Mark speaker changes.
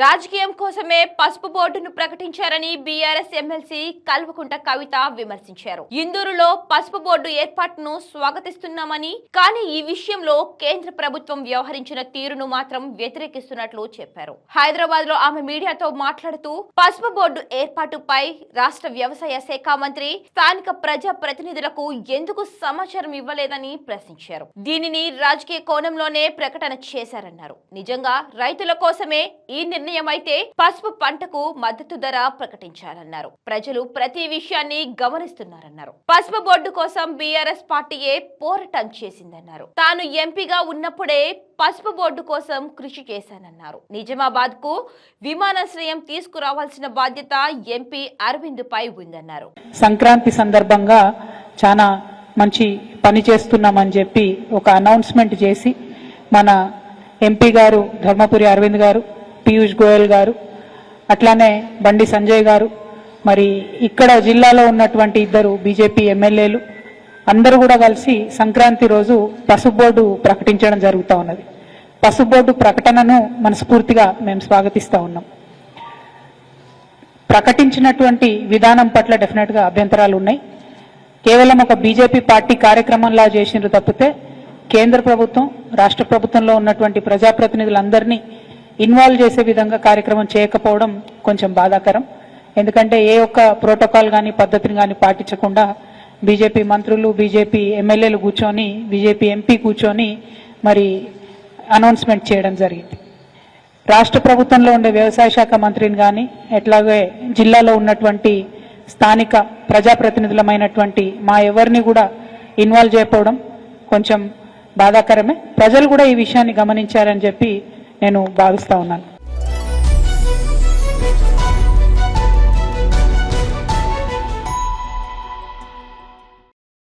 Speaker 1: రాజకీయం కోసమే పసుపు బోర్డును ప్రకటించారని బీఆర్ఎస్ ఎమ్మెల్సీ కల్వకుంట కవిత విమర్శించారు. ఇందూరులో పసుపు బోర్డు ఏర్పాటును స్వాగతిస్తున్నామని కానీ ఈ విషయంలో కేంద్ర ప్రభుత్వం వ్యవహరించిన తీరును మాత్రం వ్యతిరేకిస్తున్నట్లు చెప్పారు. హైదరాబాద్లో ఆమె మీడియాతో మాట్లాడుతూ పసుపు బోర్డు ఏర్పాటుపై రాష్ట్ర వ్యవసాయ శాఖ మంత్రి స్థానిక ప్రజా ప్రతినిధులకు ఎందుకు సమాచారం ఇవ్వలేదని ప్రశ్నించారు. దీనిని రాజకీయ కోణంలోనే ప్రకటన చేశారన్నారు. నిజంగా రైతుల కోసమే ఈ నిర్ణయం అయితే పసుపు పంటకు మద్దతు ధర ప్రకటించాలన్నారు. ప్రజలు ప్రతి విషయాన్ని గమనిస్తున్నారన్నారు. పసుపు బోర్డు కోసం బీఆర్ఎస్ పార్టీయే పోరాటం చేసిందన్నారు. తాను ఎంపీగా ఉన్నప్పుడే పసుపు బోర్డు కోసం కృషి చేశానన్నారు. నిజామాబాద్కు విమానాశ్రయం తీసుకురావాల్సిన బాధ్యత ఎంపీ అరవింద్ పై ఉందన్నారు.
Speaker 2: సంక్రాంతి సందర్భంగా చాలా మంచి పని చేస్తున్నామని చెప్పి ఒక అనౌన్స్మెంట్ చేసి మన ఎంపీ గారు ధర్మపురి అరవింద్ గారు పీయూష్ గోయల్ గారు అట్లానే బండి సంజయ్ గారు మరి ఇక్కడ జిల్లాలో ఉన్నటువంటి ఇద్దరు బీజేపీ ఎమ్మెల్యేలు అందరూ కూడా కలిసి సంక్రాంతి రోజు పసుపు బోర్డు ప్రకటించడం జరుగుతూ ఉన్నది. పసుపు బోర్డు ప్రకటనను మనస్ఫూర్తిగా మేము స్వాగతిస్తూ ఉన్నాం. ప్రకటించినటువంటి విధానం పట్ల డెఫినెట్గా అభ్యంతరాలు ఉన్నాయి. కేవలం ఒక బీజేపీ పార్టీ కార్యక్రమంలా చేసిండ్రు తప్పితే కేంద్ర ప్రభుత్వం రాష్ట్ర ప్రభుత్వంలో ఉన్నటువంటి ప్రజాప్రతినిధులందరినీ ఇన్వాల్వ్ చేసే విధంగా కార్యక్రమం చేయకపోవడం కొంచెం బాధాకరం. ఎందుకంటే ఏ ఒక్క ప్రోటోకాల్ కానీ పద్ధతిని కానీ పాటించకుండా బీజేపీ మంత్రులు బీజేపీ ఎమ్మెల్యేలు కూర్చొని బీజేపీ ఎంపీ కూర్చొని మరి అనౌన్స్మెంట్ చేయడం జరిగింది. రాష్ట్ర ప్రభుత్వంలో ఉండే వ్యవసాయ శాఖ మంత్రిని కానీ ఎట్లాగే జిల్లాలో ఉన్నటువంటి స్థానిక ప్రజాప్రతినిధులమైనటువంటి మా ఎవరిని కూడా ఇన్వాల్వ్ చేయకపోవడం కొంచెం బాధాకరమే. ప్రజలు కూడా ఈ విషయాన్ని గమనించారని చెప్పి నేను భావిస్తూ ఉన్నాను.